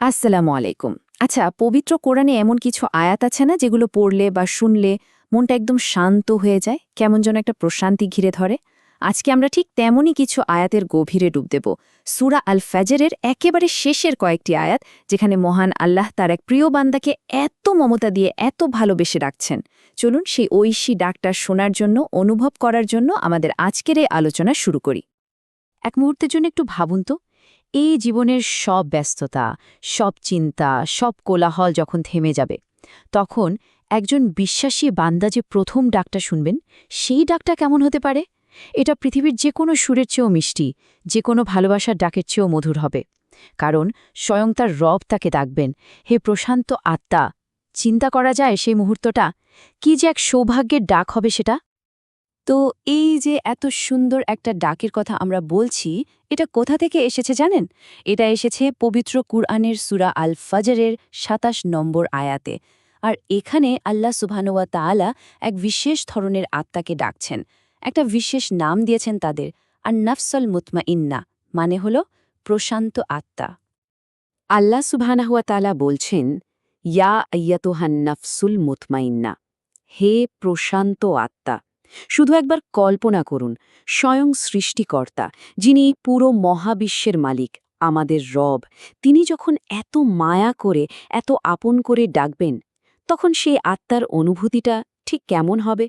আসসালামু আলাইকুম। আচ্ছা পবিত্র কোরআনে এমন কিছু আয়াত আছে না যেগুলো পড়লে বা শুনলে মনটা একদম শান্ত হয়ে যায়? কেমন যেন একটা প্রশান্তি ঘিরে ধরে। আজকে আমরা ঠিক তেমনই কিছু আয়াতের গভীরে ডুব দেব। সুরা আল ফ্যাজারের একেবারে শেষের কয়েকটি আয়াত, যেখানে মহান আল্লাহ তার এক প্রিয় বান্দাকে এত মমতা দিয়ে এত ভালোবেসে রাখছেন। চলুন সেই ঐশী ডাকটা শোনার জন্য, অনুভব করার জন্য আমাদের আজকের এই আলোচনা শুরু করি। এক মুহূর্তের জন্য একটু ভাবুন তো। এই জীবনের সব ব্যস্ততা, সব চিন্তা, সব কোলাহল যখন থেমে যাবে, তখন একজন বিশ্বাসী বান্দা যে প্রথম ডাকটা শুনবেন, সেই ডাকটা কেমন হতে পারে? এটা পৃথিবীর যে কোনো সুরের চেয়েও মিষ্টি, যে কোনো ভালোবাসার ডাকের চেয়েও মধুর হবে। কারণ স্বয়ং তার রব তাকে ডাকবেন। হে প্রশান্ত আত্মা, চিন্তা করা যায় সেই মুহূর্তটা? কি যে এক সৌভাগ্যের ডাক হবে সেটা? তো এই যে এত সুন্দর একটা ডাকের কথা আমরা বলছি, এটা কোথা থেকে এসেছে জানেন? এটা এসেছে পবিত্র কুরআনের সুরা আল ফাজারের সাতাশ নম্বর আয়াতে। আর এখানে আল্লাহ সুবহানুয়া তাআলা এক বিশেষ ধরনের আত্মাকে ডাকছেন। একটা বিশেষ নাম দিয়েছেন তাদের আর নফসল মুতমা ইন্না মানে হল প্রশান্ত আত্মা। আল্লাহ সুবহানাহুয়া তাআলা বলছেন, ইয়া আইয়াতুহান নফসুল মুতমাইন্না, হে প্রশান্ত আত্মা শুধু একবার কল্পনা করুন, স্বয়ং সৃষ্টিকর্তা, যিনি পুরো মহাবিশ্বের মালিক, আমাদের রব, তিনি যখন এত মায়া করে, এত আপন করে ডাকবেন, তখন সেই আত্মার অনুভূতিটা ঠিক কেমন হবে?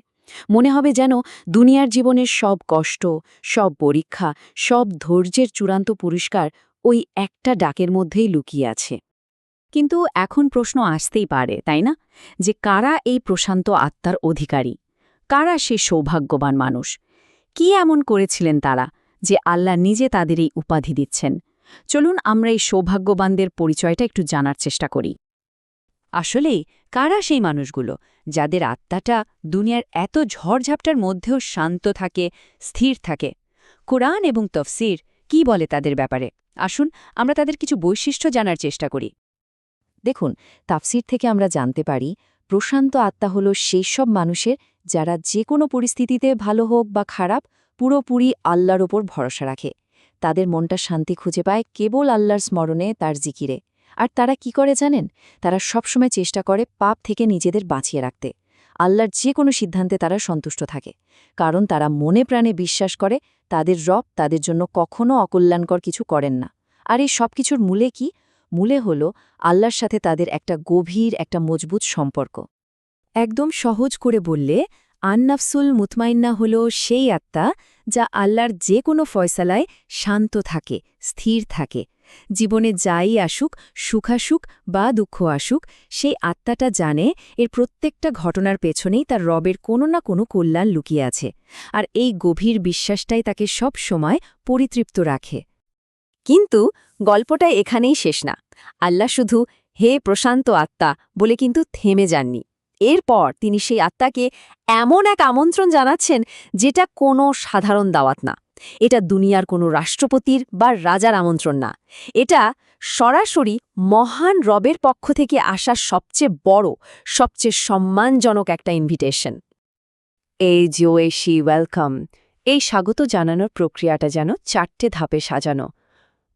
মনে হবে যেন দুনিয়ার জীবনের সব কষ্ট, সব পরীক্ষা, সব ধৈর্যের চূড়ান্ত পুরস্কার ওই একটা ডাকের মধ্যেই লুকিয়ে আছে। কিন্তু এখন প্রশ্ন আসতেই পারে, তাই না? যে কারা এই প্রশান্ত আত্মার অধিকারী? কারা সে সৌভাগ্যবান মানুষ? কি এমন করেছিলেন তারা যে আল্লাহ নিজে তাদের এই উপাধি দিচ্ছেন? চলুন আমরা এই সৌভাগ্যবানদের পরিচয়টা একটু জানার চেষ্টা করি। আসলেই কারা সেই মানুষগুলো যাদের আত্মাটা দুনিয়ার এত ঝড়ঝাপটার মধ্যেও শান্ত থাকে, স্থির থাকে? কোরআন এবং তফসির কি বলে তাদের ব্যাপারে? আসুন আমরা তাদের কিছু বৈশিষ্ট্য জানার চেষ্টা করি। দেখুন, তাফসির থেকে আমরা জানতে পারি, প্রশান্ত আত্মা হল সেই সব মানুষের যারা যে কোনো পরিস্থিতিতে ভালো হোক বা খারাপ, পুরোপুরি আল্লাহর ওপর ভরসা রাখে। তাদের মনটা শান্তি খুঁজে পায় কেবল আল্লাহর স্মরণে তার জিকিরে। আর তারা কি করে জানেন? তারা সবসময় চেষ্টা করে পাপ থেকে নিজেদের বাঁচিয়ে রাখতে। আল্লাহর যে কোনো সিদ্ধান্তে তারা সন্তুষ্ট থাকে। কারণ তারা মনে প্রাণে বিশ্বাস করে, তাদের রব তাদের জন্য কখনও অকল্যাণকর কিছু করেন না। আর এই সব কিছুর মূলে কি? মূলে হল আল্লাহর সাথে তাদের একটা গভীর, একটা মজবুত সম্পর্ক। একদম সহজ করে বললে, আন্নাফসুল মুতমাইন্না হল সেই আত্মা যা আল্লাহর যে কোনো ফয়সালায় শান্ত থাকে, স্থির থাকে। জীবনে যাই আসুক সুখাসুখ বা দুঃখ আসুক, সেই আত্মাটা জানে এর প্রত্যেকটা ঘটনার পেছনেই তার রবের কোনো না কোনো কল্যাণ লুকিয়ে আছে আর এই গভীর বিশ্বাসটাই তাকে সব সময় পরিতৃপ্ত রাখে। কিন্তু গল্পটা এখানেই শেষ না। আল্লাহ শুধু, হে প্রশান্ত আত্মা বলে কিন্তু থেমে যাননি। এরপর তিনি সেই আত্মাকে এমন এক আমন্ত্রণ জানাচ্ছেন যেটা কোনো সাধারণ দাওয়াত না। এটা দুনিয়ার কোনো রাষ্ট্রপতির বা রাজার আমন্ত্রণ না। এটা সরাসরি মহান রবের পক্ষ থেকে আসা সবচেয়ে বড়, সবচেয়ে সম্মানজনক একটা ইনভিটেশন এই জিওএসি ওয়েলকাম এই স্বাগত জানানোর প্রক্রিয়াটা যেন চারটে ধাপে সাজানো।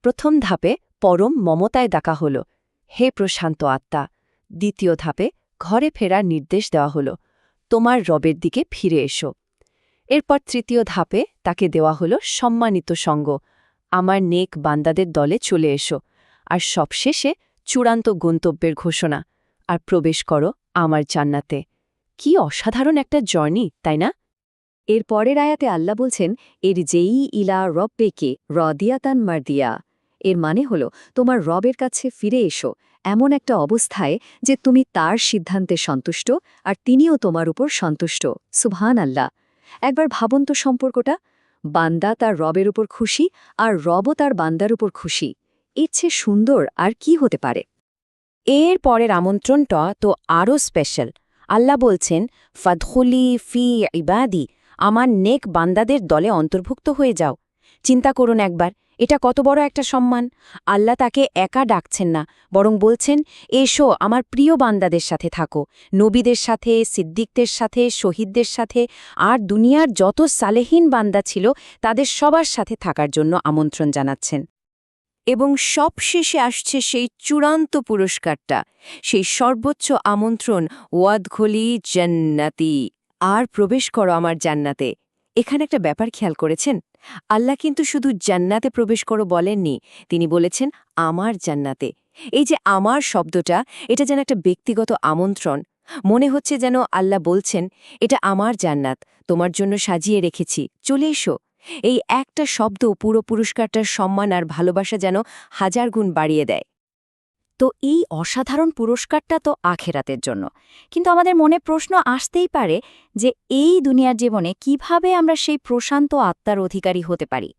প্রথম ধাপে পরম মমতায় ডাকা হল। হে প্রশান্ত আত্মা, দ্বিতীয় ধাপে ঘরে ফেরার নির্দেশ দেওয়া হল, তোমার রবের দিকে ফিরে এসো। এরপর তৃতীয় ধাপে তাকে দেওয়া হল সম্মানিত সঙ্গ, আমার নেক বান্দাদের দলে চলে এসো, আর সবশেষে চূড়ান্ত গন্তব্যের ঘোষণা, আর প্রবেশ করো আমার জান্নাতে। কি অসাধারণ একটা জার্নি, তাই না? এর পরের আয়াতে আল্লাহ বলছেন, এর যেই ইলা রব্বেকে রদিয়াতান মারদিয়া। এর মানে হল, তোমার রবের কাছে ফিরে এসো, এমন একটা অবস্থায় যে তুমি তার সিদ্ধান্তে সন্তুষ্ট আর তিনিও তোমার উপর সন্তুষ্ট। সুবহান আল্লাহ একবার ভাবন তো সম্পর্কটা। বান্দা তার রবের উপর খুশি আর রবও তার বান্দার উপর খুশি। এর সুন্দর আর কি হতে পারে? এর পরের আমন্ত্রণটা তো আরও স্পেশাল আল্লাহ বলছেন, ফাদখুলি ফি ইবাদি, আমার নেক বান্দাদের দলে অন্তর্ভুক্ত হয়ে যাও। চিন্তা করুন একবার এটা কত বড় একটা সম্মান। আল্লাহ তাকে একা ডাকছেন না, বরং বলছেন, এসো, আমার প্রিয় বান্দাদের সাথে থাকো, নবীদের সাথে, সিদ্দিকদের সাথে, শহীদদের সাথে, আর দুনিয়ার যত সালেহীন বান্দা ছিল, তাদের সবার সাথে থাকার জন্য আমন্ত্রণ জানাচ্ছেন। এবং সবশেষে আসছে সেই চূড়ান্ত পুরস্কারটা, সেই সর্বোচ্চ আমন্ত্রণ ওয়াদঘলি জান্নাতি, আর প্রবেশ করো আমার জান্নাতে। এখানে একটা ব্যাপার খেয়াল করেছেন? আল্লাহ কিন্তু শুধু জান্নাতে প্রবেশ করো বলেননি। তিনি বলেছেন, আমার জান্নাতে। এই যে আমার শব্দটা, এটা যেন একটা ব্যক্তিগত আমন্ত্রণ। মনে হচ্ছে যেন আল্লাহ বলছেন, এটা আমার জান্নাত, তোমার জন্য সাজিয়ে রেখেছি। চলে এসো। এই একটা শব্দ পুরো পুরস্কারটার সম্মান আর ভালোবাসা যেন হাজার গুণ বাড়িয়ে দেয়। তো এই অসাধারণ পুরস্কারটা তো আখেরাতের জন্য। কিন্তু আমাদের মনে প্রশ্ন আসতেই পারে যে এই দুনিয়ার জীবনে কীভাবে আমরা সেই প্রশান্ত আত্মার অধিকারী হতে পারি?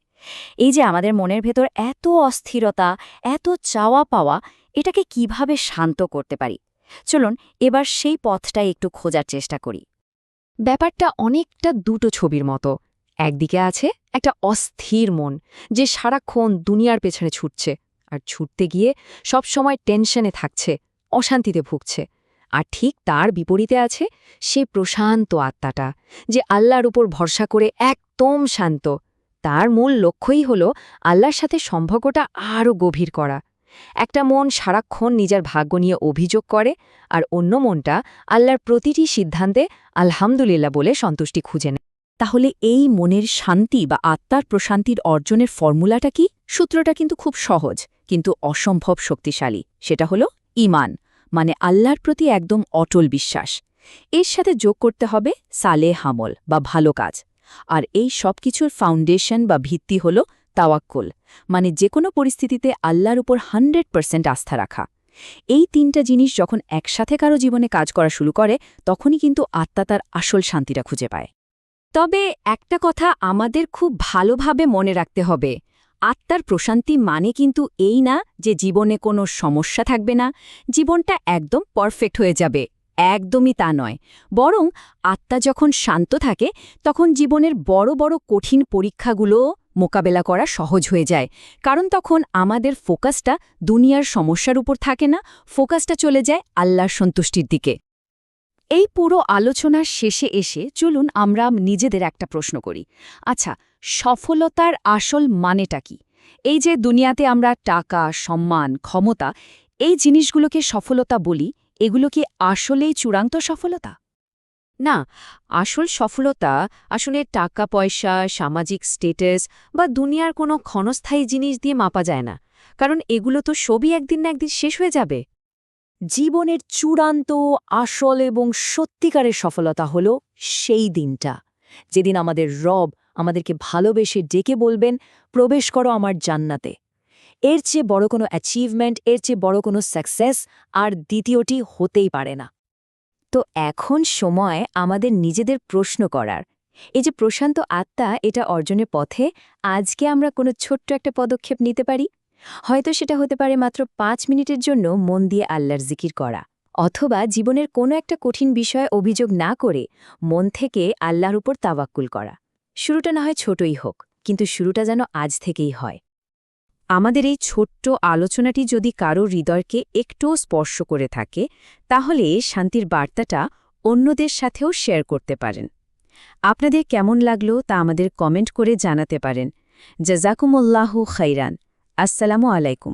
এই যে আমাদের মনের ভেতর এত অস্থিরতা, এত চাওয়া পাওয়া, এটাকে কীভাবে শান্ত করতে পারি? চলুন এবার সেই পথটাই একটু খোঁজার চেষ্টা করি। ব্যাপারটা অনেকটা দুটো ছবির মতো। একদিকে আছে একটা অস্থির মন, যে সারাক্ষণ দুনিয়ার পেছনে ছুটছে। আর ছুটতে গিয়ে সব সময় টেনশনে থাকছে, অশান্তিতে ভুগছে। আর ঠিক তার বিপরীতে আছে সে প্রশান্ত আত্মাটা, যে আল্লাহর উপর ভরসা করে একদম শান্ত। তার মূল লক্ষ্যই হল আল্লাহর সাথে সম্পর্কটা আরও গভীর করা। একটা মন সারাক্ষণ নিজের ভাগ্য নিয়ে অভিযোগ করে আর অন্য মনটা আল্লাহর প্রতিটি সিদ্ধান্তে আলহামদুলিল্লাহ বলে সন্তুষ্টি খুঁজে নেয়। তাহলে এই মনের শান্তি বা আত্মার প্রশান্তির অর্জনের ফর্মুলাটা কি? সূত্রটা কিন্তু খুব সহজ। কিন্তু অসম্ভব শক্তিশালী। সেটা হলো ইমান মানে আল্লাহর প্রতি একদম অটল বিশ্বাস। এর সাথে যোগ করতে হবে সালে হামল বা ভালো কাজ। আর এই সব কিছুর ফাউন্ডেশন বা ভিত্তি হল তাওয়াক্কুল মানে যে কোনো পরিস্থিতিতে আল্লাহর উপর হান্ড্রেড পার্সেন্ট আস্থা রাখা। এই তিনটা জিনিস যখন একসাথে কারও জীবনে কাজ করা শুরু করে, তখনই কিন্তু আত্মা তার আসল শান্তিটা খুঁজে পায়। তবে একটা কথা আমাদের খুব ভালোভাবে মনে রাখতে হবে আত্মার প্রশান্তি মানে কিন্তু এই না যে জীবনে কোনো সমস্যা থাকবে না, জীবনটা একদম পারফেক্ট হয়ে যাবে। একদমই তা নয়। বরং আত্মা যখন শান্ত থাকে, তখন জীবনের বড় বড় কঠিন পরীক্ষাগুলো মোকাবেলা করা সহজ হয়ে যায়। কারণ তখন আমাদের ফোকাসটা দুনিয়ার সমস্যার উপর থাকে না, ফোকাসটা চলে যায় আল্লাহর সন্তুষ্টির দিকে। এই পুরো আলোচনার শেষে এসে চলুন আমরা নিজেদের একটা প্রশ্ন করি। আচ্ছা সফলতার আসল মানেটা কি? এই যে দুনিয়াতে আমরা টাকা, সম্মান, ক্ষমতা, এই জিনিসগুলোকে সফলতা বলি, এগুলো কি আসলেই চূড়ান্ত সফলতা? না, আসল সফলতা আসলে টাকা, পয়সা, সামাজিক স্টেটাস বা দুনিয়ার কোনো ক্ষণস্থায়ী জিনিস দিয়ে মাপা যায় না, কারণ এগুলো তো সবই একদিন না একদিন শেষ হয়ে যাবে। জীবনের চূড়ান্ত, আসল এবং সত্যিকারের সফলতা হল সেই দিনটা, যেদিন আমাদের রব আমাদেরকে ভালোবেসে ডেকে বলবেন, প্রবেশ করো আমার জান্নাতে। এর চেয়ে বড় কোনো অ্যাচিভমেন্ট এর চেয়ে বড় কোনো সাকসেস আর দ্বিতীয়টি হতেই পারে না। তো এখন সময় আমাদের নিজেদের প্রশ্ন করার। এই যে প্রশান্ত আত্মা, এটা অর্জনের পথে আজকে আমরা কোনো ছোট্ট একটা পদক্ষেপ নিতে পারি? হয়তো সেটা হতে পারে মাত্র পাঁচ মিনিটের জন্য মন দিয়ে আল্লাহর জিকির করা। অথবা জীবনের কোনো একটা কঠিন বিষয়ে অভিযোগ না করে মন থেকে আল্লাহর উপর তাওয়াক্কুল করা। শুরুটা না হয় ছোটই হোক, কিন্তু শুরুটা যেন আজ থেকেই হয়। আমাদের এই ছোট্ট আলোচনাটি যদি কারও হৃদয়কে একটুও স্পর্শ করে থাকে, তাহলে শান্তির বার্তাটা অন্যদের সাথেও শেয়ার করতে পারেন। আপনাদের কেমন লাগল তা আমাদের কমেন্ট করে জানাতে পারেন। জাজাকুমুল্লাহু খাইরান। আসসালামু আলাইকুম।